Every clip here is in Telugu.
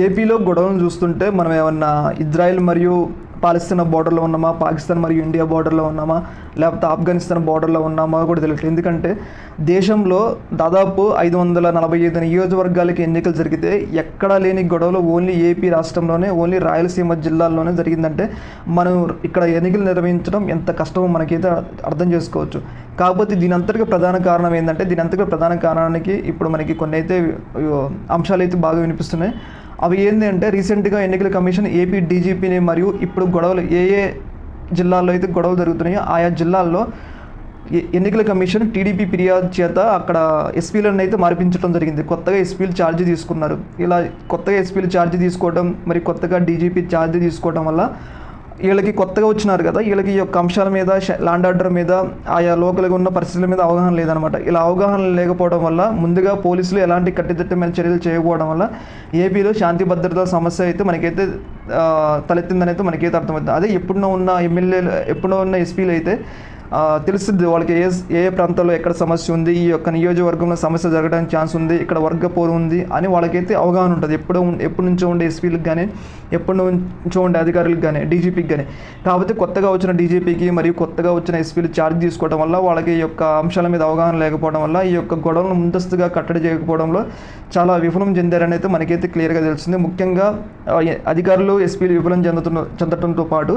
ఏపీలో గొడవలను చూస్తుంటే మనం ఏమన్నా ఇజ్రాయెల్ మరియు పాలస్తీనా బార్డర్లో ఉన్నామా? పాకిస్తాన్ మరియు ఇండియా బార్డర్లో ఉన్నామా? లేకపోతే ఆఫ్ఘనిస్తాన్ బార్డర్లో ఉన్నామా? కూడా తెలియట్లేదు. ఎందుకంటే దేశంలో దాదాపు ఐదు వందల నలభై ఐదు నియోజకవర్గాలకి ఎన్నికలు జరిగితే ఎక్కడా లేని గొడవలు ఓన్లీ ఏపీ రాష్ట్రంలోనే ఓన్లీ రాయలసీమ జిల్లాల్లోనే జరిగిందంటే మనం ఇక్కడ ఎన్నికలు నిర్వహించడం ఎంత కష్టమో మనకైతే అర్థం చేసుకోవచ్చు. కాకపోతే దీని అంతటికి ప్రధాన కారణం ఏంటంటే దీని అంతటికి ప్రధాన కారణానికి ఇప్పుడు మనకి కొన్ని అయితే అంశాలు అయితే బాగా వినిపిస్తున్నాయి. అవి ఏంటి అంటే రీసెంట్గా ఎన్నికల కమిషన్ ఏపీ డీజీపీని మరియు ఇప్పుడు గొడవలు ఏ ఏ జిల్లాల్లో అయితే గొడవలు జరుగుతున్నాయో ఆయా జిల్లాల్లో ఎన్నికల కమిషన్ టీడీపీ ఫిర్యాదు చేత అక్కడ ఎస్పీలను అయితే మార్పించడం జరిగింది. కొత్తగా ఎస్పీలు ఛార్జ్ తీసుకున్నారు. ఇలా కొత్తగా ఎస్పీలు ఛార్జ్ తీసుకోవడం మరి కొత్తగా డీజీపీ ఛార్జ్ తీసుకోవడం వల్ల వీళ్ళకి కొత్తగా వచ్చినారు కదా వీళ్ళకి యొక్క అంశాల మీద ల్యాండ్ ఆర్డర్ మీద ఆయా లోకల్గా ఉన్న పరిస్థితుల మీద అవగాహన లేదనమాట. ఇలా అవగాహన లేకపోవడం వల్ల ముందుగా పోలీసులు ఎలాంటి కట్టుదిట్టమైన చర్యలు చేయకపోవడం వల్ల ఏపీలో శాంతి భద్రత సమస్య అయితే మనకైతే తలెత్తిందనైతే మనకైతే అర్థమవుతుంది. అదే ఎప్పుడునో ఉన్న ఎమ్మెల్యేలు ఎప్పుడో ఉన్న ఎస్పీలు అయితే తెలుస్తుంది వాళ్ళకి ఏ ఏ ప్రాంతంలో ప్రాంతాల్లో ఎక్కడ సమస్య ఉంది ఈ యొక్క నియోజకవర్గంలో సమస్య జరగడానికి ఛాన్స్ ఉంది ఇక్కడ వర్గ పోరు ఉంది అని వాళ్ళకైతే అవగాహన ఉంటుంది. ఎప్పుడో ఎప్పటి నుంచో ఉండే ఎస్పీలకు కానీ ఎప్పటి నుంచో ఉండే అధికారులకు కానీ డీజీపీకి కానీ కాకపోతే కొత్తగా వచ్చిన డీజీపీకి మరియు కొత్తగా వచ్చిన ఎస్పీలు ఛార్జ్ తీసుకోవడం వల్ల వాళ్ళకి ఈ యొక్క అంశాల మీద అవగాహన లేకపోవడం వల్ల ఈ యొక్క గొడవలను ముందస్తుగా కట్టడి చేయకపోవడంలో చాలా విఫలం చెందారని అయితే మనకైతే క్లియర్గా తెలుస్తుంది. ముఖ్యంగా అధికారులు ఎస్పీలు విఫలం చెందుతున్న చెందడంతో పాటు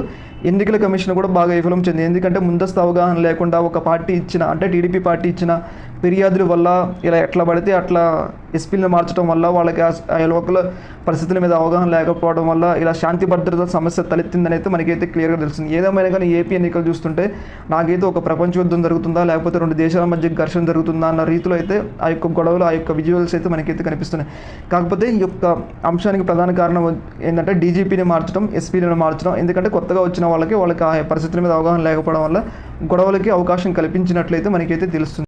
ఎన్నికల కమిషన్ కూడా బాగా విఫలం చెందింది. ఎందుకంటే ముందస్తు అవగాహన లేకుండా ఒక పార్టీ ఇచ్చిన అంటే టీడీపీ పార్టీ ఇచ్చిన ఫిర్యాదుల వల్ల ఇలా ఎట్లా పడితే అట్లా ఎస్పీలను మార్చడం వల్ల వాళ్ళకి ఆ- లోకల లోకల్ పరిస్థితుల మీద అవగాహన లేకపోవడం వల్ల ఇలా శాంతి భద్రత సమస్య తలెత్తిందని అయితే మనకైతే క్లియర్గా తెలుస్తుంది. ఏదేమైనా కానీ ఏపీ ఎన్నికలు చూస్తుంటే నాకైతే ఒక ప్రపంచ యుద్ధం జరుగుతుందా లేకపోతే రెండు దేశాల మధ్య ఘర్షణ జరుగుతుందా అన్న రీతిలో అయితే ఆ యొక్క గొడవలు ఆ యొక్క విజువల్స్ అయితే మనకైతే కనిపిస్తున్నాయి. కాకపోతే ఈ యొక్క అంశానికి ప్రధాన కారణం ఏంటంటే డీజీపీని మార్చడం ఎస్పీలను మార్చడం ఎందుకంటే కొత్తగా వచ్చిన వాళ్ళకి వాళ్ళకి ఆ పరిస్థితుల మీద అవగాహన లేకపోవడం వల్ల గొడవలకి అవకాశం కల్పించినట్లయితే మనకైతే తెలుస్తుంది.